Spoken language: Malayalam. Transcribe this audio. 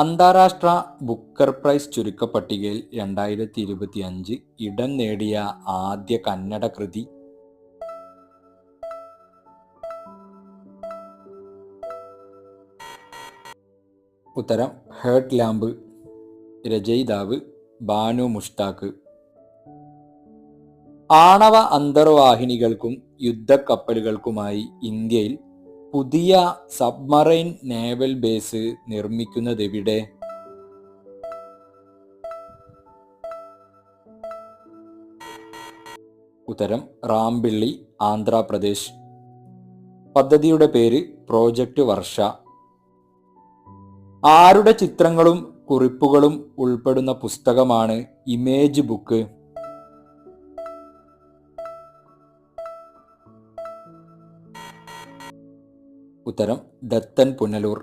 അന്താരാഷ്ട്ര ബുക്കർ പ്രൈസ് ചുരുക്കപ്പട്ടികയിൽ രണ്ടായിരത്തി ഇരുപത്തി അഞ്ച് ഇടം നേടിയ ആദ്യ കന്നഡ കൃതി. ഉത്തരം ഹേർട്ട് ലാമ്പ് രചയിതാവ് ബാനു മുഷ്താഖ് ആണവ അന്തർവാഹിനികൾക്കും യുദ്ധക്കപ്പലുകൾക്കുമായി ഇന്ത്യയിൽ പുതിയ സബ്മറൈൻ നേവൽ ബേസ് നിർമ്മിക്കുന്നത് എവിടെ ഉത്തരം റാംപിള്ളി ആന്ധ്രാപ്രദേശ്. പദ്ധതിയുടെ പേര് പ്രോജക്റ്റ് വർഷ. ആരുടെ ചിത്രങ്ങളും കുറിപ്പുകളും ഉൾപ്പെടുന്ന പുസ്തകമാണ് ഇമേജ് ബുക്ക്? ഉത്തരം ദത്തൻ പുനലൂർ.